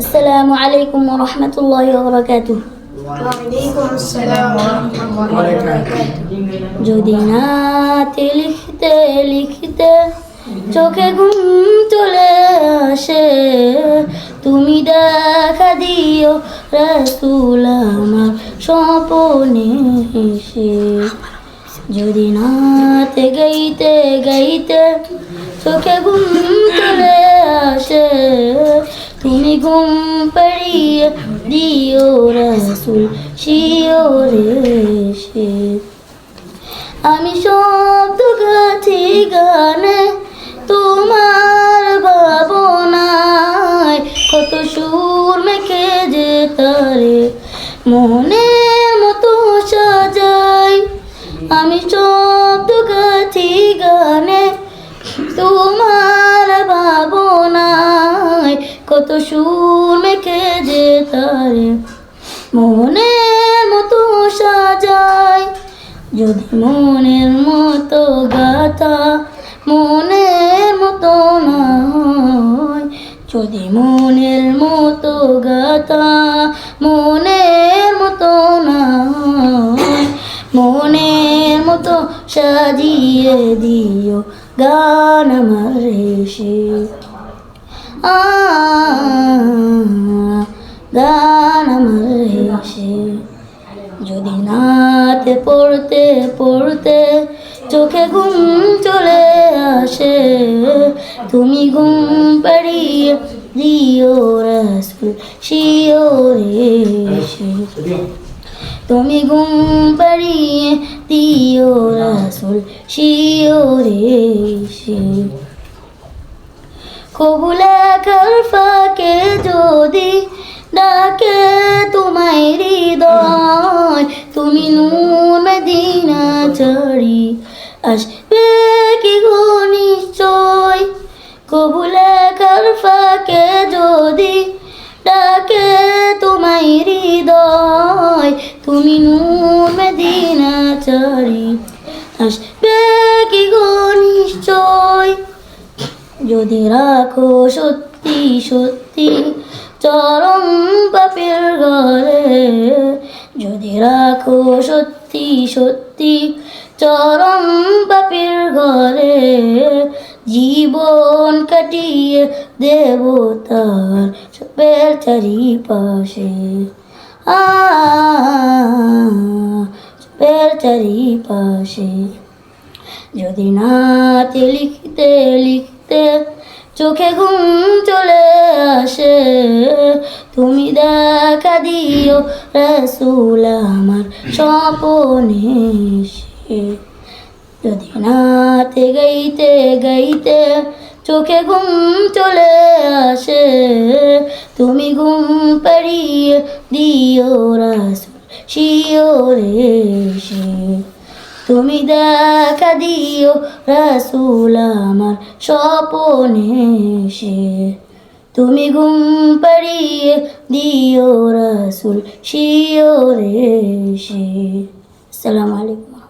আসসালামু আলাইকুম ওয়া রাহমাতুল্লাহি ওয়া বারাকাতুহু। যদি নাতে লিখতে লিখতে চোখে ঘুম চলে আসে তুমি দেখা দিও রাসুল আমার স্বপনে এসে। যদি নাতে গাইতে গাইতে চোখে ঘুম রসুল শিওরে আমি শব্দ গাছি গানে তোমার ভাবনায় কত সুর মেখে যে তারে মনের মতো সাজাই। আমি শব্দ গাছি গানে তোমার ভাবনায় কত সুর মেখে যে তারে মনের মতো সাজাই। যদি মনের মতো গাথা মনের মতো না হয় যদি মনের মতো গাথা মনের মতো না হয় মনের মতো সাজিয়ে দিও গান আমার এসে আ পড়তে চোখে ঘুম চলে আসে। তুমি ঘুম পাড়িয়ে দিও রসুল শিওরে এসে। তুমি ঘুম পাড়িয়ে দিও রসুল শিওরে এসে। কবুলা কর ফাঁকে যদি ডাকে তোমায় হৃদয়, তুমি নুন মদিনা চড়ি আসবে কি গো নিশ্চয়? কবুলা কর ফাঁকে যদি ডাকে তোমায় হৃদয়। তুমি নুন মদিনা চড়ি আসবে কি গো নিশ্চয়? যদি রাখো সত্যি সত্যি চরম পাপের ঘরে যদি রাখো সত্যি সত্যি সত্যি। চরম পাপের ঘরে জীবন কাটিয়ে দেব তার সবের চারিপাশে। আ সবের চারিপাশে। যদি নাতে লিখতে লিখতে চোখে ঘুম চলে আসে। তুমি দেখা দিও, রসুল আমার স্বপনে যদি নাতে গাইতে গাইতে চোখে ঘুম চলে আসে, তুমি ঘুম পাড়িয়ে দিও, রসুল এসে। তুমি দেখা দিও রসুল আমার স্বপনে সে তুমি ঘুম পাড়িয়ে দিও রসুল শিওরে সে সালাম আলাইকুম।